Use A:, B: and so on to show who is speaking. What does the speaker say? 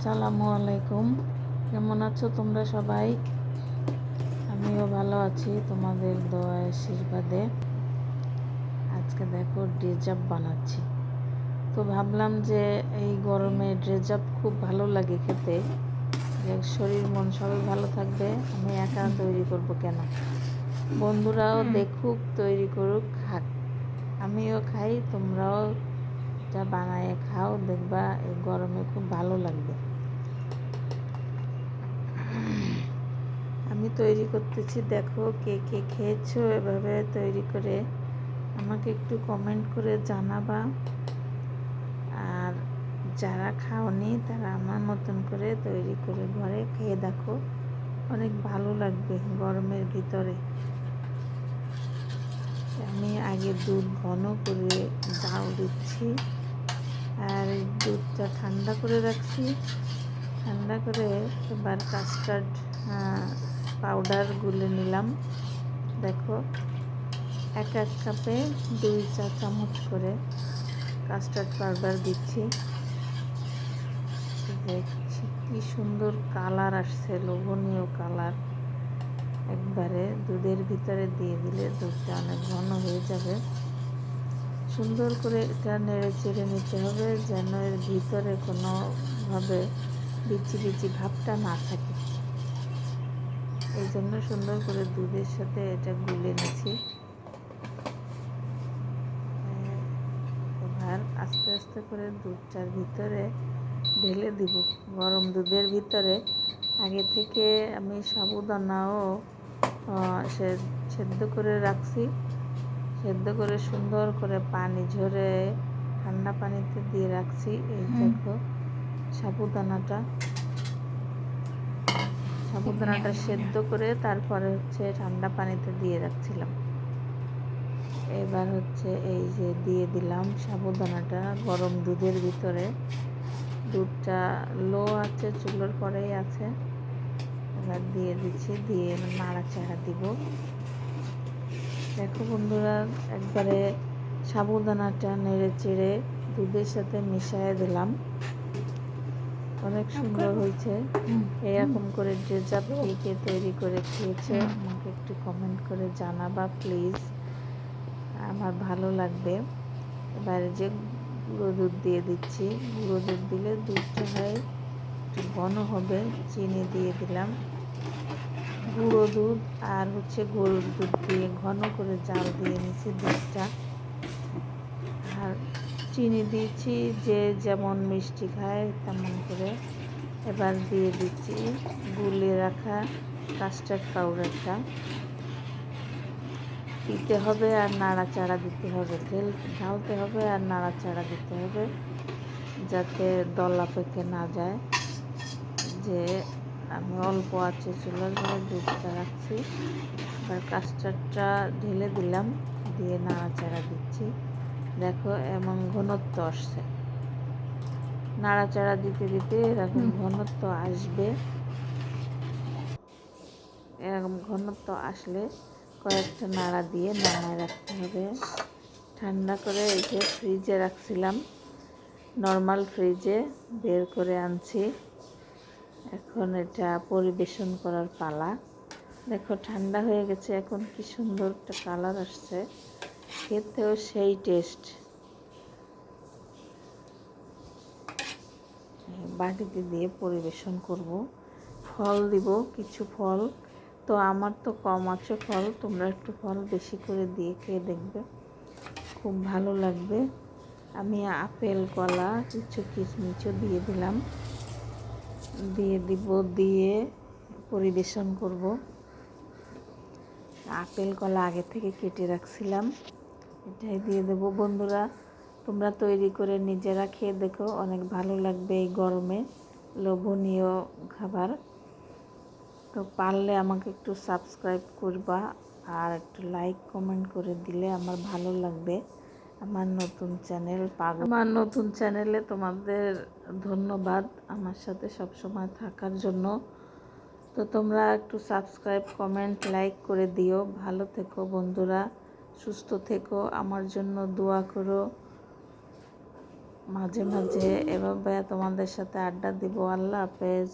A: আসসালামু আলাইকুম। কেমন আছো তোমরা সবাই? আমিও ভালো আছি তোমাদের দোয়া আশীর্বাদে। আজকে দেখো ড্রেজাপ বানাচ্ছি। তো ভাবলাম যে এই গরমে ড্রেজাপ খুব ভালো লাগে খেতে। যে শরীর মন সবই ভালো থাকবে। আমি একা তৈরি করব কেন? বন্ধুরাও দেখুক তৈরি করুক খাক। আমিও খাই তোমরাও যা বানায় খাও দেখবা এই গরমে খুব ভালো লাগবে আমি তৈরি করতেছি। দেখো কে কে খেয়েছো? এভাবে তৈরি করে আমাকে একটু কমেন্ট করে জানাবা। আর যারা খাওনি, তারা আমার মতন করে তৈরি করে ঘরে খেয়ে দেখো। অনেক ভালো লাগবে গরমের ভিতরে। আমি আগে দুধ ঘন করে জাল দিচ্ছি। আর দুধটা ঠান্ডা করে রাখছি। ঠান্ডা করে এবার কাস্টার্ড পাউডার গুলে নিলাম। দেখো, এক এক কাপে দুই চা চামচ করে কাস্টার্ড পাউডার দিচ্ছি। দেখছি কি সুন্দর কালার আসছে, লোভনীয় কালার একবারে দুধের ভিতরে দিয়ে দিলে দুধটা অনেক ঘন হয়ে যাবে। সুন্দর করে এটা নেড়ে চেড়ে নিতে হবে, যেন এর ভিতরে কোনোভাবে বিচি বিচি ভাবটা না থাকে। জন্য সুন্দর করে দুধের সাথে এটা গুলে নিচ্ছি। এবার আস্তে আস্তে করে দুধটার ভিতরে ঢেলে দিব। গরম দুধের ভিতরে। আগে থেকে আমি সাবুদানাও সেদ্ধ করে রাখছি। সেদ্ধ করে সুন্দর করে পানি ঝরে ঠান্ডা পানিতে দিয়ে রাখছি। এই দেখো সাবুদানাটা। সাবুদানাটা সেদ্ধ করে তারপরে হচ্ছে ঠান্ডা পানিতে দিয়ে রাখছিলাম। এবার হচ্ছে এই যে দিয়ে দিলাম সাবুদানাটা গরম দুধের ভিতরে। দুধটা লো আছে, চুলোর পরেই আছে। এবার দিয়ে দিচ্ছি, দিয়ে নাড়াচাড়া দিব। দেখো বন্ধুরা, একবারে সাবুদানাটা নেড়ে চেড়ে দুধের সাথে মিশিয়ে দিলাম। অনেক সুন্দর হয়েছে। এরকম করে ড্রেজাপ কেকে তৈরি করে খেয়েছে আমাকে একটু কমেন্ট করে জানাবা প্লিজ আমার ভালো লাগবে। এবারে যে গুঁড়ো দুধ দিয়ে দিচ্ছি গুঁড়ো দুধ দিলে দুধটা হয় একটু ঘন হবে চিনি দিয়ে দিলাম। গুঁড়ো দুধ আর হচ্ছে গরুর দুধ দিয়ে ঘন করে জাল দিয়ে নিচ্ছি দুধটা। চিনি দিয়েছি, যে যেমন মিষ্টি খায় তেমন করে। এবার দিয়ে দিচ্ছি গুলে রাখা কাস্টার্ড পাউডারটা দিতে হবে আর নাড়াচাড়া দিতে হবে। ঢেল, ঢালতে হবে আর নাড়াচাড়া দিতে হবে, যাতে দলা পেকে না যায়। যে আমি অল্প আছে চুলার ঘরে দুধটা রাখছি। এবার কাস্টার্ডটা ঢেলে দিলাম, দিয়ে নাড়াচাড়া দিচ্ছি। দেখো এমন ঘনত্ব আসছে। নাড়াচাড়া দিতে দিতে এরকম ঘনত্ব আসবে। এরকম ঘনত্ব আসলে কয়েকটা নাড়া দিয়ে নামায় রাখতে হবে। ঠান্ডা করে এই যে ফ্রিজে রাখছিলাম নর্মাল ফ্রিজে বের করে আনছি। এখন এটা পরিবেশন করার পালা। দেখো ঠান্ডা হয়ে গেছে এখন কি সুন্দর একটা কালার আসছে। খেতেও সেই টেস্ট বাটিতে দিয়ে পরিবেশন করব। ফল দিব, কিছু ফল। তো আমার তো কম আছে ফল, তোমরা একটু ফল বেশি করে দিয়ে খেয়ে দেখবে। খুব ভালো লাগবে। আমি আপেল, কলা, কিছু কিশমিচও দিয়ে দিলাম। দিয়ে দিব, দিয়ে পরিবেশন করব। আপেল, কলা আগে থেকে কেটে রাখছিলাম। এটাই দিয়ে দেবো। বন্ধুরা, তোমরা তৈরি করে নিজেরা খেয়ে দেখো, অনেক ভালো লাগবে এই গরমে। লোভনীয় খাবার। তো পারলে আমাকে একটু সাবস্ক্রাইব করবা আর একটু লাইক কমেন্ট করে দিলে আমার ভালো লাগবে। আমার নতুন চ্যানেল পাগ আমার নতুন চ্যানেলে তোমাদের ধন্যবাদ আমার সাথে সব সময় থাকার জন্য। তো তোমরা একটু সাবস্ক্রাইব কমেন্ট লাইক করে দিও। ভালো থেকো বন্ধুরা। সুস্থ থেকো, আমার জন্য দোয়া করো। মাঝে মাঝে এভাবে তোমাদের সাথে আড্ডা দিব। আল্লাহ হাফেজ।